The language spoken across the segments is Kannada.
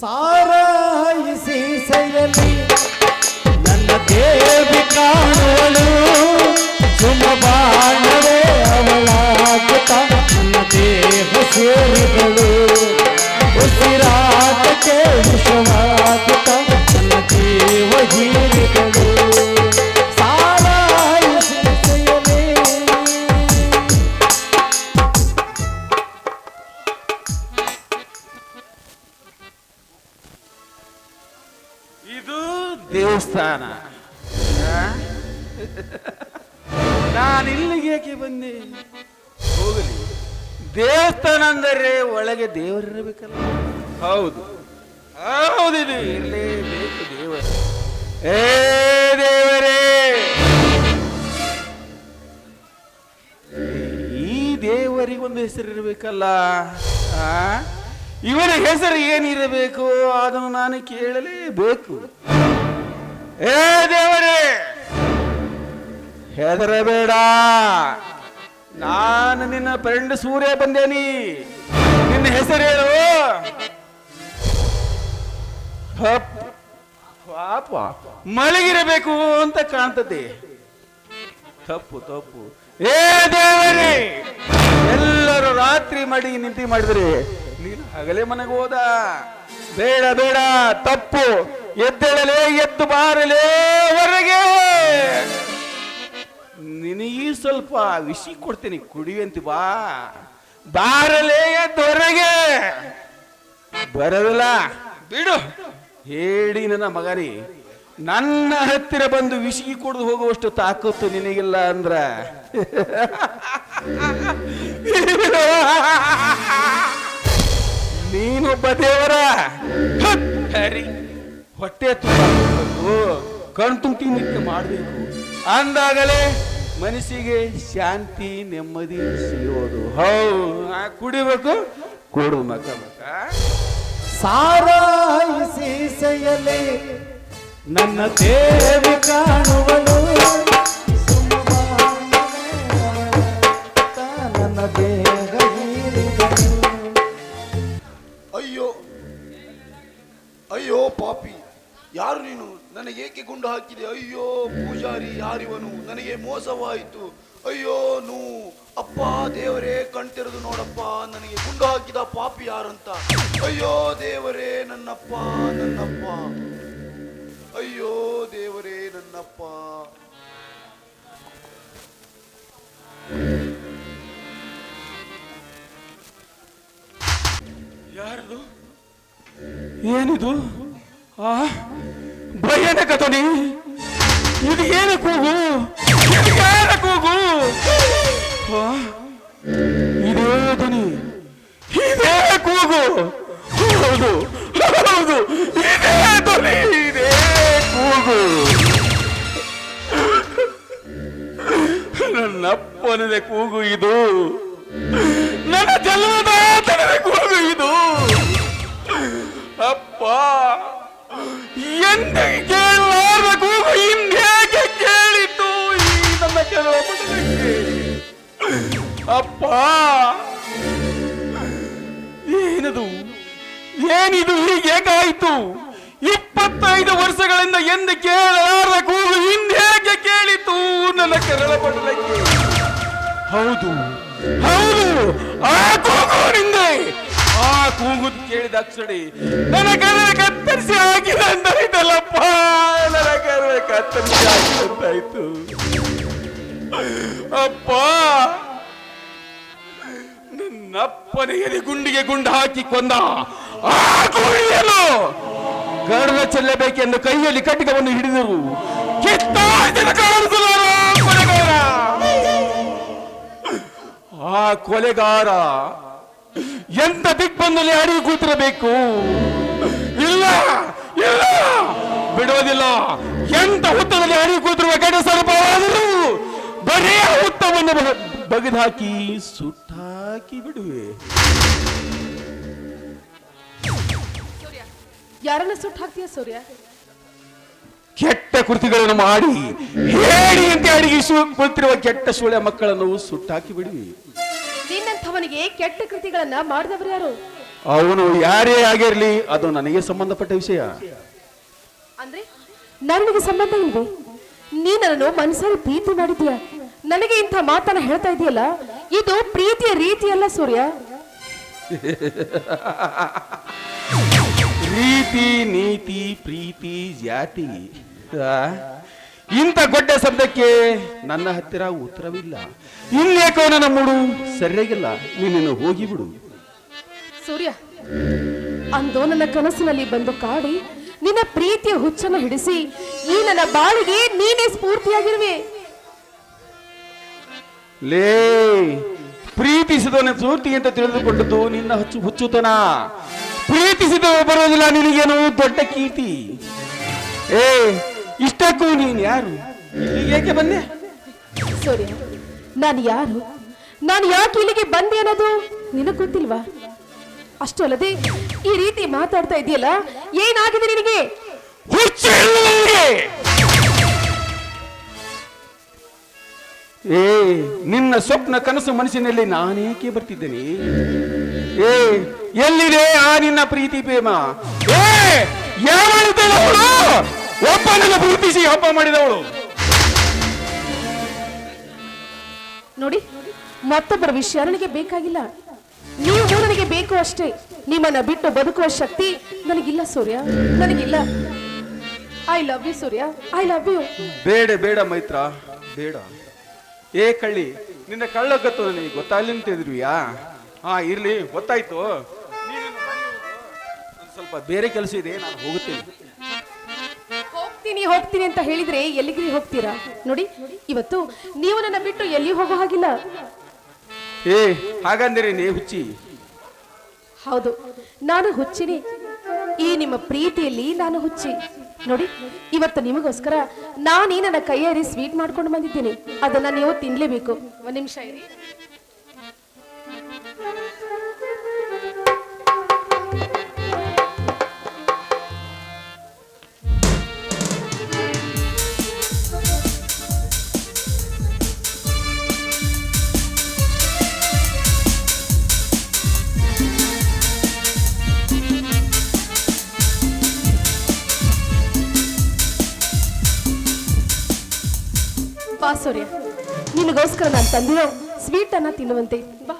ಸಾರಾಯಿಸಿ ಸೆಯಲಿ ನನ್ನ ದೇವಿ ಕಾಣುವಳು. ಸುಮ ಬಾಣವೇ ಅವಳಾಗುತ್ತ. ನನ್ನ ದೇಹ ಸೇರಿದಳು. ಇದು ದೇವಸ್ಥಾನ. ನಾನು ಇಲ್ಲಿಗೆ ಯಾಕೆ ಬಂದೆ? ಹೋಗಲಿ. ದೇವಸ್ಥಾನ ಅಂದರೆ ಒಳಗೆ ದೇವರಿರಬೇಕಲ್ಲ. ಹೌದು. ಹೌದಿದೆ. ಇಲ್ಲಿ ಬೇಕು ದೇವರು. ಏ ದೇವರೇ! ಈ ದೇವರಿಗೊಂದು ಹೆಸರಿರಬೇಕಲ್ಲ. ಆ? ಇವನ ಹೆಸರು ಏನಿರಬೇಕು ಅದನ್ನು ನಾನು ಕೇಳಲೇಬೇಕು. ಏ ದೇವರೇ, ಹೆದರಬೇಡ. ನಾನು ನಿನ್ನ ಫ್ರೆಂಡ್ ಸೂರ್ಯ ಬಂದೇನಿ. ನಿನ್ನ ಹೆಸರೇನು. ಪಾಪ, ಮಲಗಿರಬೇಕು ಅಂತ ಕಾಣ್ತದೆ. ತಪ್ಪು ತಪ್ಪು. ಏ ದೇವರೇ, ಎಲ್ಲರೂ ರಾತ್ರಿ ಮಾಡಿ ನಿಂತಿ ಮಾಡಿದ್ರೆ ನೀನು ಹಗಲೇ ಮನೆಗೆ ಹೋದ. ಬೇಡ ಬೇಡ ತಪ್ಪು. ಎದ್ದೇಳಲೇ ಎದ್ದು ಬಾರಲೇ ಹೊರಗೆ ನಿನಗೆ ಸ್ವಲ್ಪ ವಿಷಿ ಕೊಡ್ತೀನಿ ಕುಡಿಯಂತಿ ಬಾ. ಬಾರಲೇ ಎದ್ದು ಹೊರಗೆ. ಬರದಲ್ಲ? ಬಿಡು. ಹೇಳಿ ನನ್ನ ಮಗನಿ ನನ್ನ ಹತ್ತಿರ ಬಂದು ವಿಷಿ ಕುಡಿದು ಹೋಗುವಷ್ಟು ತಾಕತ್ತು ನಿನಗಿಲ್ಲ ಅಂದ್ರ. ನೀನೊಬ್ಬ ದೇವರ? ಹರಿ, ಹೊಟ್ಟೆ ತುಂಬ ಕಣ್ ತುಂಬಿ ನಿತ್ಯ ಮಾಡಬೇಕು. ಅಂದಾಗಲೇ ಮನಸ್ಸಿಗೆ ಶಾಂತಿ, ನೆಮ್ಮದಿ ಸಿಗೋದು. ಹೌ ಕುಡಿಬೇಕು? ಕೊಡು ಮಕ ಮಕ. ಸಾರಾಯಿಸಿ ಸೆಯಲಿ ನನ್ನ ದೇವಿ ಕಾಣುವಳು. ನೀನು ನನಗೆ ಏಕೆ ಗುಂಡು ಹಾಕಿದೆ? ಅಯ್ಯೋ, ಪೂಜಾರಿ ಯಾರಿವನು? ನನಗೆ ಮೋಸವಾಯಿತು. ಅಯ್ಯೋ, ನೂ, ಅಪ್ಪ, ದೇವರೇ, ಕಣ್ತಿರದು ನೋಡಪ್ಪ, ನನಗೆ ಗುಂಡು ಹಾಕಿದ ಪಾಪಿ ಯಾರಂತ? ಅಯ್ಯೋ, ದೇವರೇ, ನನ್ನಪ್ಪ ನನ್ನಪ್ಪ. ಅಯ್ಯೋ, ದೇವರೇ, ನನ್ನಪ್ಪ. ಯಾರದು? ಏನಿದು? ಆ? ಭಯಾನಕ ಧ್ವನಿ ಇದು ಏನು ಕೂಗು? ಯಾರ ಕೂಗು? ಇದೇ ಧ್ವನಿ. ಇದೇ ಕೂಗು. ಹೌದು ಹೌದು, ಇದೇ ಧ್ವನಿ, ಇದೇ ಕೂಗು. ನನ್ನಪ್ಪನದೇ ಕೂಗು ಇದು. ನನ್ನ ಜನ್ಮದ ಕೂಗು ಇದು. ಅಪ್ಪ. ಎಂದ ಕೇಳಲಾರದ ಕೂಗು ಹಿಂದೇಕೆ ಕೇಳಿತು? ಈ ನನ್ನ ಕೆಲವ ಅಪ್ಪಾ! ಏನದು? ಏನಿದು ಹೀಗೇಕಾಯಿತು ಇಪ್ಪತ್ತೈದು ವರ್ಷಗಳಿಂದ ಎಂದು ಕೇಳಲಾರದ ಕೂಗು ಹಿಂದೇಕೆ ಕೇಳಿತು ನನ್ನ ಕೆರಳ ಹೌದು ಹೌದು, ಆ ಕೂಗು ಆ ಕೂಗು ಕೇಳಿದ ಅಕ್ಷಡಿ ನನ್ನ ಕರಳ ಕತ್ತರಿಸಿ ಹಾಕಿದ ಅಂತಾಯ್ತಲ್ಲಪ್ಪ ನನ್ನ ಕರಳ ಕತ್ತರಿಸಿ ಹಾಕಿದಂತಾಯ್ತು ಅಪ್ಪ, ನನ್ನಪ್ಪನಿಗೆ ಗುಂಡಿಗೆ ಗುಂಡು ಹಾಕಿ ಕೊಂದ, ಆ ಕೂಳಿಯಲು ಗರ್ವ ಚೆಲ್ಲಬೇಕೆಂದು ಕೈಯಲ್ಲಿ ಕಟ್ಟಿಗವನ್ನು ಹಿಡಿದರು. ಆ ಕೊಲೆಗಾರ ಎಂತ ದಿಗ್ಬಂಧಲ್ಲಿ ಅಡಿಗೆ ಕೂತಿರಬೇಕು? ಇಲ್ಲ ಇಲ್ಲ. ಬಿಡೋದಿಲ್ಲ. ಎಂತ ಹುತ್ತದಲ್ಲಿ ಅಡಿಗೆ ಕೂತಿರುವ ಕಡೆ ಸ್ವಲ್ಪ ಬರೀ ಹುತ್ತವನ್ನು ಬಗೆದಾಕಿ ಸುಟ್ಟಾಕಿ ಬಿಡುವೆ. ಯಾರನ್ನ ಸುಟ್ಟು ಹಾಕ್ತೀಯ ಸೂರ್ಯ? ಕೆಟ್ಟ ಕೃತಿಗಳನ್ನು ಮಾಡಿ ಹೇಳಿ ಅಂತ ಅಡಿಗೆ ಕುಳಿತಿರುವ ಕೆಟ್ಟ ಸೂಳೆ ಮಕ್ಕಳನ್ನು ಸುಟ್ಟಾಕಿ ಬಿಡುವೆ. ನಿನ್ನಂಥವನಿಗೆ ಕೆಟ್ಟ ಕೃತಿಗಳನ್ನ ಮಾಡಿದವರು ಯಾರು? ಅವನು ಯಾರೇ ಆಗಿರಲಿ ಅದು ನನಗೆ ಸಂಬಂಧಪಟ್ಟ ವಿಷಯ. ಅಂದ್ರೆ ನನಗೆ ಸಂಬಂಧ ಇಲ್ವೇ? ನೀ ನನ್ನನ್ನು ಮನಸ್ಸಲ್ಲಿ ಪ್ರೀತಿ ಮಾಡಿದ್ಯಾ? ನನಗೆ ಇಂಥ ಮಾತನ್ನ ಹೇಳ್ತಾ ಇದೆಯಲ್ಲ ಇದು ಪ್ರೀತಿಯ ರೀತಿಯಲ್ಲ ಸೂರ್ಯ. ಪ್ರೀತಿ ನೀತಿ ಪ್ರೀತಿ ಜಾತಿ. ಆ? ಇಂಥ ಗೊಡ್ಡ ಶಬ್ದಕ್ಕೆ? ನನ್ನ ಹತ್ತಿರ ಉತ್ತರವಿಲ್ಲ. ಇನ್ಯಾಕೋ ನನ್ನ ಮೂಡು? ಸರಿಯಾಗಿಲ್ಲ ನೀನನ್ನು ಹೋಗಿಬಿಡು. ಸೂರ್ಯ ಅಂದು ನನ್ನ ಕನಸಿನಲ್ಲಿ ಬಂದು ಕಾಡಿ ನಿನ್ನ ಪ್ರೀತಿಯ ಹುಚ್ಚನ್ನು ಹಿಡಿಸಿ ಈ ನನ್ನ ಬಾಳಿಗೆ ನೀನೇ ಸ್ಫೂರ್ತಿಯಾಗಿರುವೆ. ಲೇ ಪ್ರೀತಿಸಿದವನ ಸೂರ್ತಿ ಅಂತ ತಿಳಿದುಕೊಂಡದ್ದು ನಿನ್ನ ಹುಚ್ಚು ಹುಚ್ಚುತನ. ಪ್ರೀತಿಸಿದವ ಬರೋದಿಲ್ಲ ನಿನಗೇನು ದೊಡ್ಡ ಕೀರ್ತಿ? ಏ ಇಷ್ಟಕ್ಕೂ ನೀನು ಯಾರು? ಇಲ್ಲಿಗೆ ಏಕೆ ಬಂದೆ? ಸೂರ್ಯ ನಾನು ಯಾರು? ನಾನು ಯಾಕೆ ಇಲ್ಲಿಗೆ ಬಂದೆ ಅನ್ನೋದು ನಿನಗೆ ಗೊತ್ತಿಲ್ವಾ? ಅಷ್ಟೇ ಅಲ್ಲದೆ ಈ ರೀತಿ ಮಾತಾಡ್ತಾ ಇದೆಯಲ್ಲ ಏನಾಗಿದೆ ನಿನಗೆ. ಏ ನಿನ್ನ ಸ್ವಪ್ನ ಕನಸು ಮನಸ್ಸಿನಲ್ಲಿ ನಾನೇಕೆ ಬರ್ತಿದ್ದೇನೆ? ಏ ಎಲ್ಲಿದೆ ಆ ನಿನ್ನ ಪ್ರೀತಿ ಪ್ರೇಮ? ಏ ಯಾವ ಅವಳು ಒಬ್ಬನನ್ನು ಗುರುತಿಸಿ ಹಬ್ಬ ಮಾಡಿದವಳು. ನೋಡಿ ಮತ್ತೊಬ್ಬರ ವಿಷಯ ನನಗೆ ಬೇಕಾಗಿಲ್ಲ. ನೀವು ನನಗೆ ಬೇಕು ಅಷ್ಟೇ. ನಿಮ್ಮನ್ನ ಬಿಟ್ಟು ಬದುಕುವ ಶಕ್ತಿ ನನಗಿಲ್ಲ ಸೂರ್ಯ. ನನಗಿಲ್ಲ. I love you Surya. I love you ಬೇಡ ಬೇಡ ಮೈತ್ರ. ಬೇಡ. ಏ ಕಳ್ಳಿ ನಿನ್ನ ಕಳ್ಳಗತ್ತು ನನಗೆ ಗೊತ್ತಾಗ್ಲಿ ಅಂತ ಇದ್ರಿಯಾ? ಹಾ ಇರ್ಲಿ ಗೊತ್ತಾಯ್ತು. ಸ್ವಲ್ಪ ಬೇರೆ ಕೆಲಸ ಇದೆ ನಾನು ಹೋಗುತ್ತೇನೆ. ಹೋಗ್ತೀನಿ ಹೋಗ್ತೀನಿ ಅಂತ ಹೇಳಿದ್ರೆ ಎಲ್ಲಿಗೆ ಹೋಗ್ತೀರಾ? ನೋಡಿ ಇವತ್ತು ನೀವು ನನ್ನ ಬಿಟ್ಟು ಎಲ್ಲಿ ಹೋಗೋ ಹಾಗಿಲ್ಲ. ಏ ಹಾಗಂದ್ರೆ ನೀ ಹುಚ್ಚಿ. ಹೌದು ನಾನು ಹುಚ್ಚಿನಿ. ಈ ನಿಮ್ಮ ಪ್ರೀತಿಯಲ್ಲಿ ನಾನು ಹುಚ್ಚಿ. ನೋಡಿ ಇವತ್ತು ನಿಮಗೋಸ್ಕರ ನಾನೇ ನನ್ನ ಕೈಯಾರಿ ಸ್ವೀಟ್ ಮಾಡ್ಕೊಂಡು ಬಂದಿದ್ದೀನಿ. ಅದನ್ನ ನೀವು ತಿನ್ಲೇಬೇಕು. ಒಂದ್ ನಿಮಿಷ ಇರಿ. ಬಾ ಸೂರ್ಯ ನಿನಗೋಸ್ಕರ ನಾನು ತಂದಿರೋ ಸ್ವೀಟನ್ನು ತಿನ್ನುವಂತೆ. ಬಾ.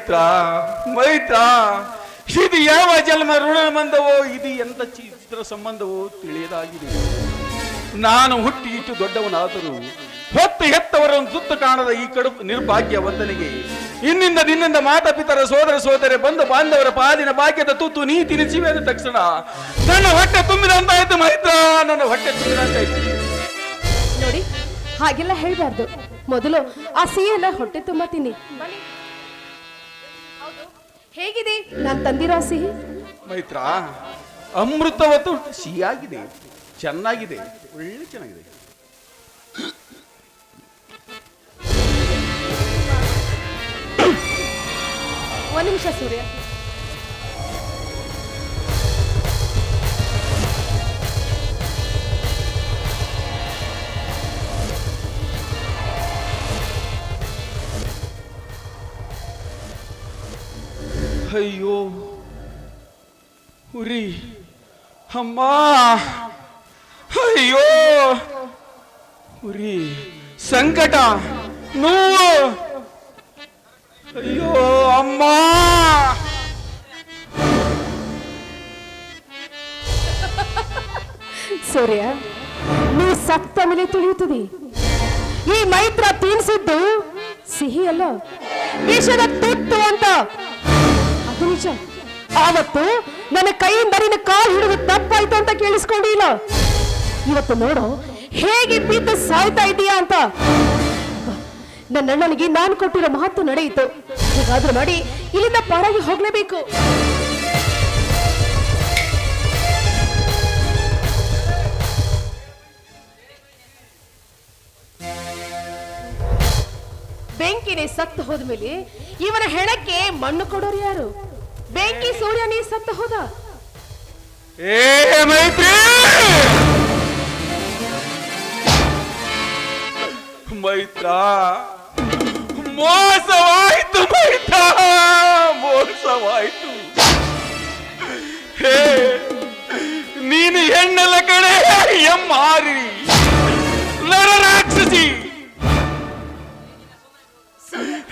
ಮೈತ್ರ ಮೈತ್ರ. ಇದು ಯಾವ ಜನ್ಮ ಋಣ ಬಂದವೋ ಇದು ಎಂತ ಚಿತ್ರ ಸಂಬಂಧವೋ ತಿಳಿಯದಾಗಿದೆ. ನಾನು ಹುಟ್ಟಿ ಇಟ್ಟು ದೊಡ್ಡವನಾದರೂ, ಹೊತ್ತು ಹೆತ್ತವರನ್ನು ಸುತ್ತ ಕಾಣದ ಈ ಕಡು ನಿರ್ಭಾಗ್ಯವಂತನಿಗೆ ಇನ್ನಿಂದ ನಿನ್ನಿಂದ ಮಾತಾಪಿತರ ಸೋದರ ಸೋದರ ಬಂಧು ಬಾಂಧವರ ಪಾಲಿನ ಭಾಗ್ಯದ ತುತ್ತು ನೀ ತಿನಿಸಿವೆ ಅಂದ ತಕ್ಷಣ, ನನ್ನ ಹೊಟ್ಟೆ ತುಂಬಿದಂತಾಯ್ತು ಮೈತ್ರ, ನನ್ನ ಹೊಟ್ಟೆ ತುಂಬಿದಂತಾಯ್ತು. ನೋಡಿ, ಹಾಗೆಲ್ಲ ಹೇಳ್ಬಾರ್ದು. ಮೊದಲು ಆ ಸಿಹಿಯನ್ನ ಹೊಟ್ಟೆ ತುಂಬಾ ತಿನ್ನಿ. ಹೇಗಿದೆ? ನಾನು ತಂದಿರೋ ಸಿಹಿ? ಮೈತ್ರ ಅಮೃತವತ್ತು ಸಿಹಿಯಾಗಿದೆ. ಚೆನ್ನಾಗಿದೆ. ಒಳ್ಳೆ ಚೆನ್ನಾಗಿದೆ. ಒಂದು ನಿಮಿಷ ಸೂರ್ಯ. ಅಯ್ಯೋ. ಉರಿ ಅಮ್ಮ. ಅಯ್ಯೋ. ಉರಿ ಸಂಕಟ. ನೋವು ಅಯ್ಯೋ, ಅಮ್ಮ. ಸೂರ್ಯ, ನೀವು ಸತ್ತ ಮೇಲೆ ತಿಳಿಯುತ್ತದೆ. ಈ ಮೈತ್ರ ತಿನ್ಸಿದ್ದು ಸಿಹಿ ಅಲ್ಲ ವಿಷದ ತುತ್ತು ಅಂತ ನಿಜ ಆವತ್ತು ನನ್ನ ಕೈಯಿಂದ ನಿನ್ನ ಕಾಲು ಹಿಡಿದು ತಪ್ಪಾಯ್ತು ಅಂತ ಕೇಳಿಸ್ಕೊಂಡಿಲ್ಲ. ಇವತ್ತು ನೋಡು, ಹೇಗೆ ಬಿದ್ದು ಸಾಯ್ತಾ ಇದೀಯಾ ಅಂತ. ನನ್ನ ಅಣ್ಣನಿಗೆ ನಾನು ಕೊಟ್ಟಿರೋ ಮಾತು ನಡೆಯಿತು. ಹೀಗಾದ್ರೂ ಮಾಡಿ ಇಲ್ಲಿಂದ ಪರಾಗಿ ಹೋಗ್ಲೇಬೇಕು. ಬೆಂಕಿನೇ ಸತ್ತು ಹೋದ್ಮೇಲೆ ಇವನ ಹೆಣಕ್ಕೆ ಮಣ್ಣು ಕೊಡೋರು ಯಾರು? ಬೆಂಕಿ ಸೂರ್ಯನೇ ಸತ್ತ ಹೋದ. ಏ ಮೈತ್ರಿ! ಮೈತ್ರ? ಮೋಸವಾಯ್ತು ಮೈತ್ರ? ಮೋಸವಾಯ್ತು. ಹೇ, ನೀನು ಹೆಣ್ಣಲ್ಲ ಕಡೆ ಎಂ ಆರಿ. ನರರಾಕ್ಷಸಿ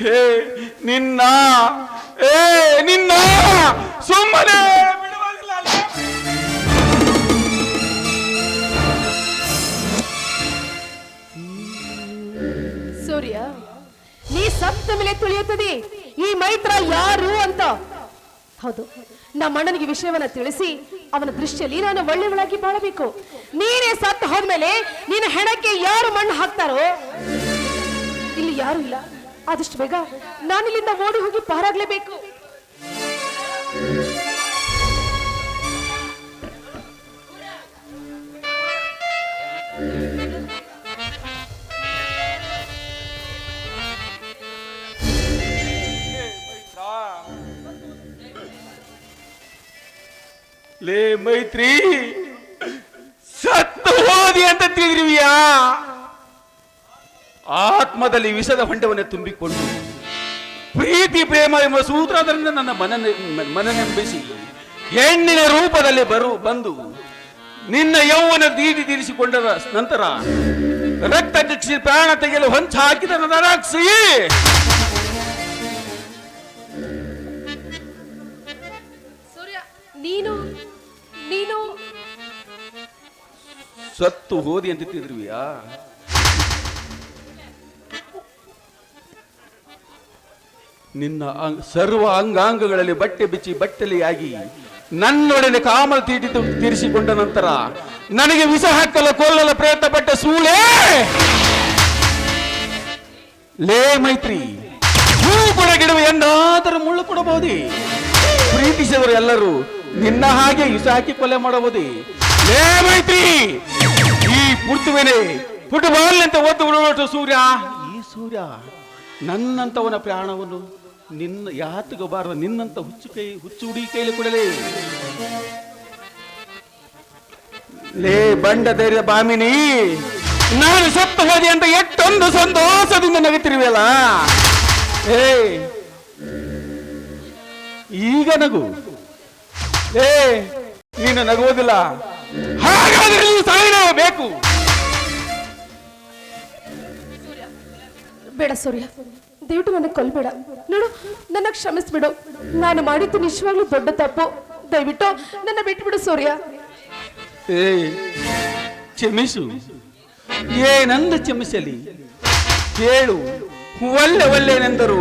ಹೇ, ನಿನ್ನ ಏ, ನಿನ್ನ ಸುಮ್ಮನೆ? ಸೂರ್ಯ, ನೀ ಸತ್ತ ಮೇಲೆ ತಿಳಿಯುತ್ತದೆ? ಈ ಮೈತ್ರ ಯಾರು ಅಂತ? ಹೌದು, ನಮ್ಮ ಅಣ್ಣನಿಗೆ ವಿಷಯವನ್ನ ತಿಳಿಸಿ ಅವನ ದೃಷ್ಟಿಯಲ್ಲಿ ನಾನು ಒಳ್ಳೆಯವಳಾಗಿ ಬಾಳಬೇಕು. ನೀನೇ ಸತ್ತು ಹೋದ್ಮೇಲೆ ನಿನ್ನ ಹೆಣಕ್ಕೆ ಯಾರು ಮಣ್ಣು ಹಾಕ್ತಾರೋ? ಇಲ್ಲಿ ಯಾರು ಇಲ್ಲ. ಆದಷ್ಟು ಬೇಗ ನಾನಿಲ್ಲಿಂದ ಓಡಿ ಹೋಗಿ ಪಾರಾಗ್ಲೇಬೇಕು. ಲೇ ಮೈತ್ರಿ. ಆತ್ಮದಲ್ಲಿ ವಿಷದ ಹೊಂಡವನ್ನು ತುಂಬಿಕೊಂಡು ಪ್ರೀತಿ ಪ್ರೇಮ ಎಂಬ ಸೂತ್ರದಿಂದ ನನ್ನ ಮನ ಮನನೆಂಬಿಸಿ ಹೆಣ್ಣಿನ ರೂಪದಲ್ಲಿ ಬರು ಬಂದು ನಿನ್ನ ಯೌವನ ದೀದಿ ತೀರಿಸಿಕೊಂಡ ನಂತರ ರಕ್ತ ಕಕ್ಷಿ ಪ್ರಾಣ ತೆಗೆಯಲು ಹೊಂಚ ಹಾಕಿದ ನರಾಕ್ಷಿ ಸೂರ್ಯ ನೀನು ನೀನು ಸತ್ತು ಹೋದಿ ಅಂತ ತಿಳಿದಿರುವಿಯಾ ನಿನ್ನ ಸರ್ವ ಅಂಗಾಂಗಗಳಲ್ಲಿ ಬಟ್ಟೆ ಬಿಚ್ಚಿ ಬಟ್ಟೆಲಿಯಾಗಿ ನನ್ನೊಡನೆ ಕಾಮಲ್ ತೀಟಿ ತು- ತೀರಿಸಿಕೊಂಡ ನಂತರ ನನಗೆ ವಿಷ ಹಾಕಲು ಕೊಲ್ಲಲು ಪ್ರಯತ್ನ ಪಟ್ಟ ಸೂಳೆ! ಲೇ ಮೈತ್ರಿ ಹೂ ಕೂಡ ಗಿಡವು ಎಂದಾದರೂ ಮುಳ್ಳು ಕೊಡಬಹುದೇ? ಪ್ರೀತಿಸಿದವರು ಎಲ್ಲರೂ ನಿನ್ನ ಹಾಗೆ ವಿಷ ಹಾಕಿ ಕೊಲೆ ಮಾಡಬಹುದೇ? ಲೇ ಮೈತ್ರಿ, ಈ ಪುರ್ತುವೆನೆ ಫುಟ್ಬಾಲ್ ಅಂತ ಬಿಡುವಷ್ಟು ಸೂರ್ಯ. ಈ ಸೂರ್ಯ ನನ್ನಂತವನ ಪ್ರಾಣವನ್ನು ನಿನ್ನ ಯಾತಗಬಾರದು, ನಿನ್ನಂತ ಹುಚ್ಚು ಕೈ, ಹುಚ್ಚು ಹುಡಿ ಕೈಲಿ ಕೊಡಲೇ. ಲೇ ಬಂಡ ಧೈರ್ಯ ಬಾಮಿನಿ, ನಾನು ಸತ್ತು ಹೋದೆ ಅಂತ ಎಷ್ಟೊಂದು ಸಂತೋಷದಿಂದ ನಗುತ್ತಿರುವೆಯಲ್ಲ ಏ ಈಗ ನಗು. ಏ ನೀನು ನಗುವುದಿಲ್ಲ. ಹಾಗಾದ್ರೆ ಸಾಯಣ ಬೇಕು ಬೇಡ ಸೂರ್ಯ. ದಯವಿಟ್ಟು ನನಗೆ ಕೊಲ್ಬೇಡ. ನೋಡು ನನ್ನ ಕ್ಷಮಿಸ್ಬಿಡು. ನಾನು ಮಾಡಿದ್ದು ನಿಜವಾಗ್ಲೂ ದೊಡ್ಡ ತಪ್ಪು. ದಯವಿಟ್ಟು ನನ್ನ ಬಿಟ್ಬಿಡು, ಸೂರ್ಯ. ಏ ಕ್ಷಮಿಸು. ಏನಂದ ಕ್ಷಮಿಸಲಿ? ಕೇಳು. ಒಳ್ಳೆ ಒಳ್ಳೆನೆಂದರು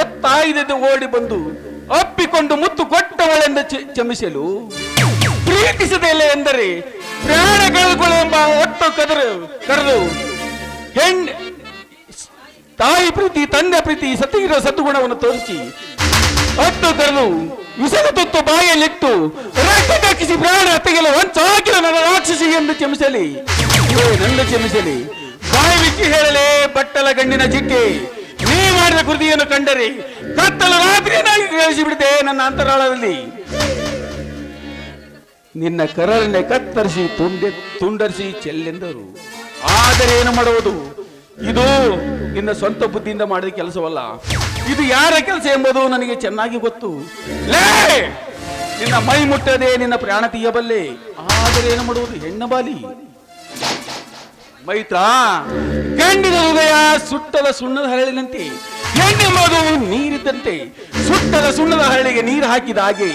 ಒತ್ತಾಯದ ಓಡಿ ಬಂದು ಅಪ್ಪಿಕೊಂಡು ಮುತ್ತು ಕೊಟ್ಟವಳೆಂದ ಕ್ಷಮಿಸಲು? ಪ್ರೀತಿಸದೆಲ್ಲ ಎಂದರೆ ಪ್ರಾಣ ಎಂಬ ಒಟ್ಟು ಕದರು ಕರೆದು ಹೆಣ್ಣು ತಾಯಿ ಪ್ರೀತಿ, ತಂದೆ ಪ್ರೀತಿ ಸತ್ತಿಗಿರೋ ಸದ್ಗುಣವನ್ನು ತೋರಿಸಿ ಅಟ್ಟು ತರಲು ವಿಷದ ತುತ್ತು ಬಾಯಲ್ಲಿಟ್ಟು ರಕ್ತ ಕಕ್ಕಿಸಿ ಪ್ರಾಣ ಹೊಂಚಾಕಿದ ನನ್ನ ರಾಕ್ಷಸಿ ಎಂದು ನಂದು ನನ್ನ ಕ್ಷಮಿಸಲಿ. ಬಾಯಿ ಬಿಚ್ಚಿ ಹೇಳಲೇ ಬಟ್ಟಲ ಗಂಡಿನ ಜಿಕ್ಕೆ ನೀ ಮಾಡಿದ ಕೃತಿಯನ್ನು ಕಂಡರೆ ಕತ್ತಲ ರಾತ್ರಿಯನ್ನಾಗಿ ಕಳಿಸಿಬಿಡಿದೆ ನನ್ನ ಅಂತರಾಳದಲ್ಲಿ. ನಿನ್ನ ಕರಳನೆ ಕತ್ತರಿಸಿ ತುಂಡೆ ತುಂಡರಿಸಿ ಚೆಲ್ಲೆಂದರು. ಆದರೆ ಏನು ಮಾಡುವುದು? ಇದು ನಿನ್ನ ಸ್ವಂತ ಬುದ್ಧಿಯಿಂದ ಮಾಡಿದ ಕೆಲಸವಲ್ಲ. ಇದು ಯಾರ ಕೆಲಸ ಎಂಬುದು ನನಗೆ ಚೆನ್ನಾಗಿ ಗೊತ್ತು. ಲೇ! ನಿನ್ನ ಮೈ ಮುಟ್ಟದೆ ನಿನ್ನ ಪ್ರಾಣ ತೀಯಬಲ್ಲೆ. ಆದರೆ ಏನು ಮಾಡುವುದು? ಹೆಣ್ಣ ಬಾಲಿ. ಮೈತ್ರ, ಗಂಡಿನ ಹೃದಯ ಸುಟ್ಟದ ಸುಣ್ಣದ ಹರಳಿನಂತೆ, ಹೆಣ್ಣೆಂಬುದು ನೀರಿದ್ದಂತೆ, ಸುಟ್ಟದ ಸುಣ್ಣದ ಹರಳಿಗೆ ನೀರು ಹಾಕಿದ ಹಾಗೆ,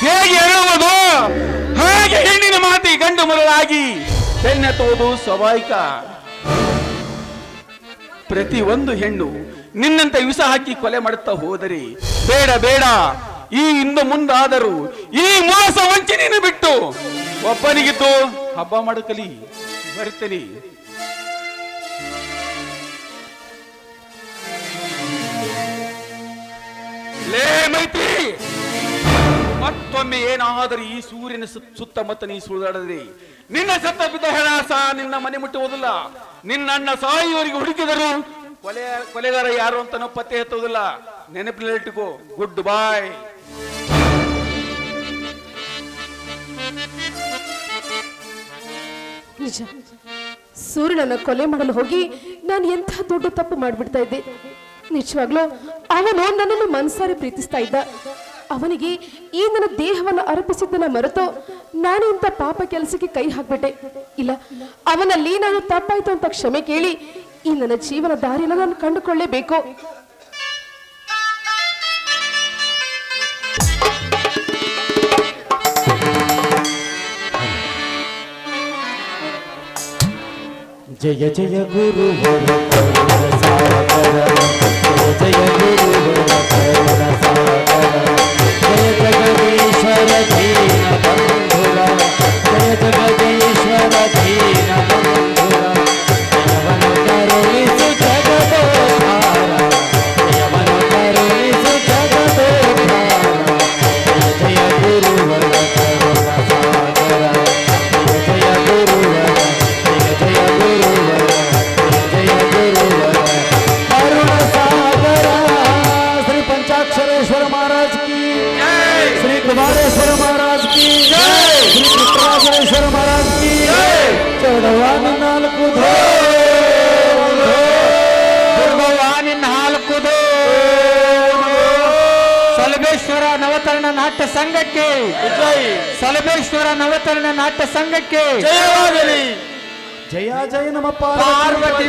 ಹೇಗೆ ಹೇಳುವುದು ಹಾಗೆ ಹೆಣ್ಣಿನ ಮಾತಿ ಗಂಡು ಮರಳಾಗಿ ಹೆಣ್ಣೆತ್ತುವುದು ಸ್ವಾಭಾವಿಕ. ಪ್ರತಿ ಒಂದು ಹೆಣ್ಣು ನಿನ್ನಂತೆ ವಿಷ ಹಾಕಿ ಕೊಲೆ ಮಾಡುತ್ತಾ ಹೋದರೆ, ಬೇಡ ಬೇಡ, ಈ ಹಿಂದೆ ಮುಂದಾದರೂ ಈ ಮೋಸ ನೀನು ಬಿಟ್ಟು ಒಬ್ಬನಿಗಿದ್ದು ಹಬ್ಬ ಮಾಡಕಲಿ ಬರ್ತೇನೆ ಲೇ ಮೈತ್ರಿ! ಮತ್ತೊಮ್ಮೆ ಏನಾದರೂ ಈ ಸೂರ್ಯನ ಸುತ್ತ ಸುತ್ತಮುತ್ತ ನೀ ಸುಳಿದಾಡದ್ರಿ? ನಿನ್ನ ಸತ್ತ ಬಿದ್ದ ಹೆಣಾಸ ನಿನ್ನ ಮನೆ ಮುಟ್ಟುವುದಿಲ್ಲ ನಿನ್ನ ಅಣ್ಣ ಸಾಯುವವರಿಗೆ ಹುಡುಕಿದರು ಕೊಲೆ, ಕೊಲೆಗಾರ ಯಾರು ಅಂತ ನಾವು ಪತ್ತೆ ಹತ್ತುವುದಿಲ್ಲ ನೆನಪಿನಲ್ಲಿಟ್ಟುಕೋ ಗುಡ್ ಬಾಯ್ ನಿಜ. ಸೂರ್ಯನನ್ನ ಕೊಲೆ ಮಾಡಲು ಹೋಗಿ ನಾನು ಎಂಥ ದೊಡ್ಡ ತಪ್ಪು ಮಾಡಿಬಿಡ್ತಾ ಇದ್ದೆ. ನಿಜವಾಗ್ಲೂ ಅವನು ನನ್ನನ್ನು ಮನಸಾರಿ ಪ್ರೀತಿಸ್ತಾ ಇದ್ದ. ಅವನಿಗೆ ಈ ನನ್ನ ದೇಹವನ್ನು ಅರ್ಪಿಸಿದ್ದನ್ನ ಮರೆತು ನಾನು ಇಂಥ ಪಾಪ ಕೆಲಸಕ್ಕೆ ಕೈ ಹಾಕ್ಬಿಟ್ಟೆ. ಇಲ್ಲ, ಅವನಲ್ಲಿ ನಾನು ತಪ್ಪಾಯ್ತು ಅಂತ ಕ್ಷಮೆ ಕೇಳಿ ಈ ನನ್ನ ಜೀವನ ದಾರಿಯನ್ನು ನಾನು ಕಂಡುಕೊಳ್ಳೇಬೇಕು. ಜಯ ಜಯ ಗುರು ಜಯ ಜಯ ಗುರುವರ. रखी ನಾಟ್ಯ ಸಂಘಕ್ಕೆ ಸಲಭೇಶ್ವರ ನವತರಣ ನಾಟ್ಯ ಸಂಘಕ್ಕೆ ಜಯ ಜಯ ನಮ್ಮ ಪಾರ್ವತಿ.